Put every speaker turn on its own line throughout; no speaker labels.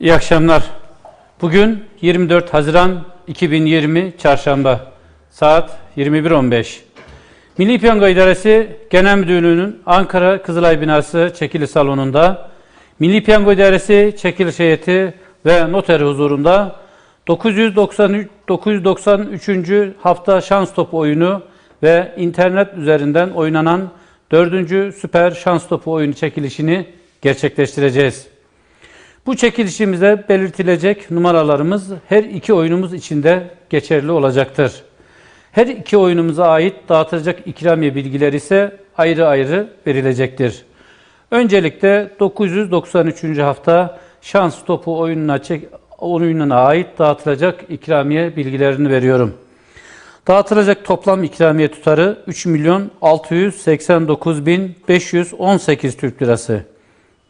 İyi akşamlar. Bugün 24 Haziran 2020 Çarşamba. Saat 21.15. Milli Piyango İdaresi Genel Müdürlüğü'nün Ankara Kızılay Binası çekili salonunda Milli Piyango İdaresi çekiliş heyeti ve noteri huzurunda 993, 993. hafta şans topu oyunu ve internet üzerinden oynanan 4. süper şans topu oyunu çekilişini gerçekleştireceğiz. Bu çekilişimizde belirtilecek numaralarımız her iki oyunumuz içinde geçerli olacaktır. Her iki oyunumuza ait dağıtılacak ikramiye bilgileri ise ayrı ayrı verilecektir. Öncelikle 993. hafta şans topu oyununa, çek, oyununa ait dağıtılacak ikramiye bilgilerini veriyorum. Dağıtılacak toplam ikramiye tutarı 3 milyon 689 bin 518 Türk lirası.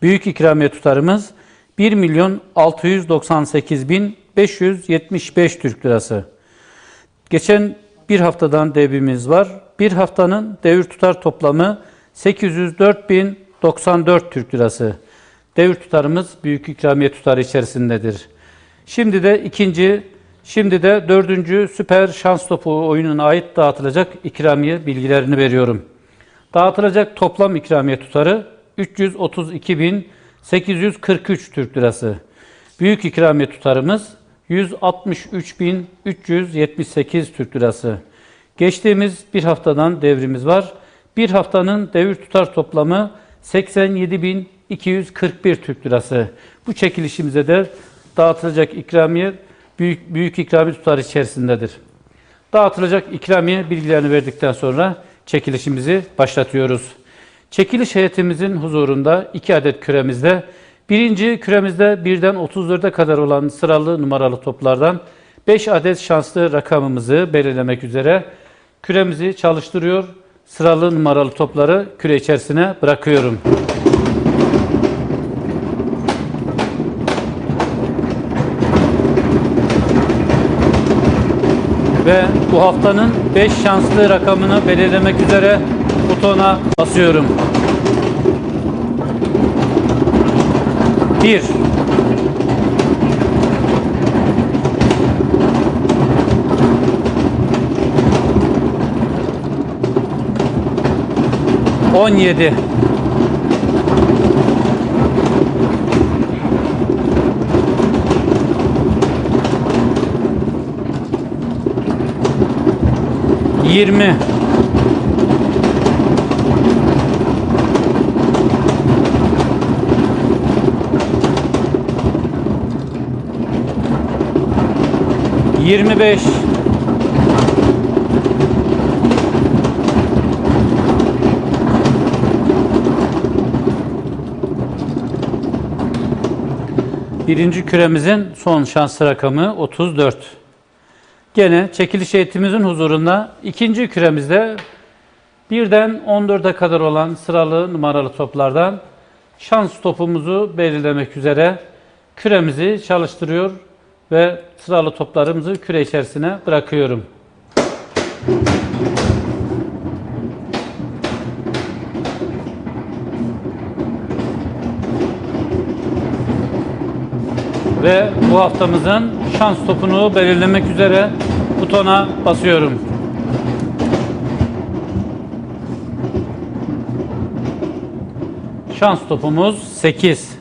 Büyük ikramiye tutarımız 1 milyon 698 bin 575 Türk lirası. Geçen bir haftadan devrimiz var. Bir haftanın devir tutar toplamı 804 bin 94 Türk lirası. Devir tutarımız büyük ikramiye tutarı içerisindedir. Şimdi de ikinci, şimdi de dördüncü süper şans topu oyununa ait dağıtılacak ikramiye bilgilerini veriyorum. Dağıtılacak toplam ikramiye tutarı 332.843 Türk lirası. Büyük ikramiye tutarımız 163.378 Türk lirası. Geçtiğimiz bir haftadan devrimiz var. Bir haftanın devir tutar toplamı 87.241 Türk lirası. Bu çekilişimize de dağıtılacak ikramiye büyük, büyük ikramiye tutar içerisindedir. Dağıtılacak ikramiye bilgilerini verdikten sonra çekilişimizi başlatıyoruz. Çekiliş heyetimizin huzurunda iki adet küremizde, birinci küremizde birden 34'e kadar olan sıralı numaralı toplardan 5 adet şanslı rakamımızı belirlemek üzere küremizi çalıştırıyor, sıralı numaralı topları küre içerisine bırakıyorum. Ve bu haftanın 5 şanslı rakamını belirlemek üzere butona basıyorum. 1 17 20 25 Birinci küremizin son şans rakamı 34. Gene çekiliş heyetimizin huzurunda ikinci küremizde birden 14'e kadar olan sıralı numaralı toplardan şans topumuzu belirlemek üzere küremizi çalıştırıyor ve sıralı toplarımızı küre içerisine bırakıyorum. Ve bu haftamızın şans topunu belirlemek üzere butona basıyorum. Şans topumuz 8.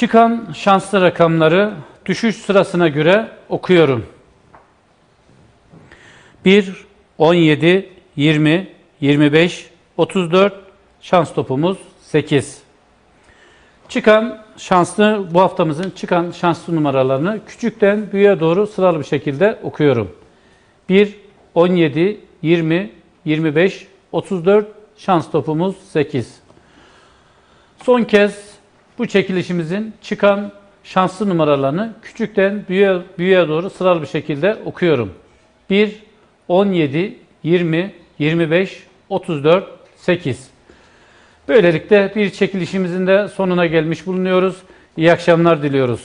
Çıkan şanslı rakamları düşüş sırasına göre okuyorum. 1, 17, 20, 25, 34, şans topumuz 8. Çıkan şanslı, bu haftamızın çıkan şanslı numaralarını küçükten büyüğe doğru sıralı bir şekilde okuyorum. 1, 17, 20, 25, 34, şans topumuz 8. Son kez bu çekilişimizin çıkan şanslı numaralarını küçükten büyüğe, büyüğe doğru sıralı bir şekilde okuyorum. 1, 17, 20, 25, 34, 8. Böylelikle bir çekilişimizin de sonuna gelmiş bulunuyoruz. İyi akşamlar diliyoruz.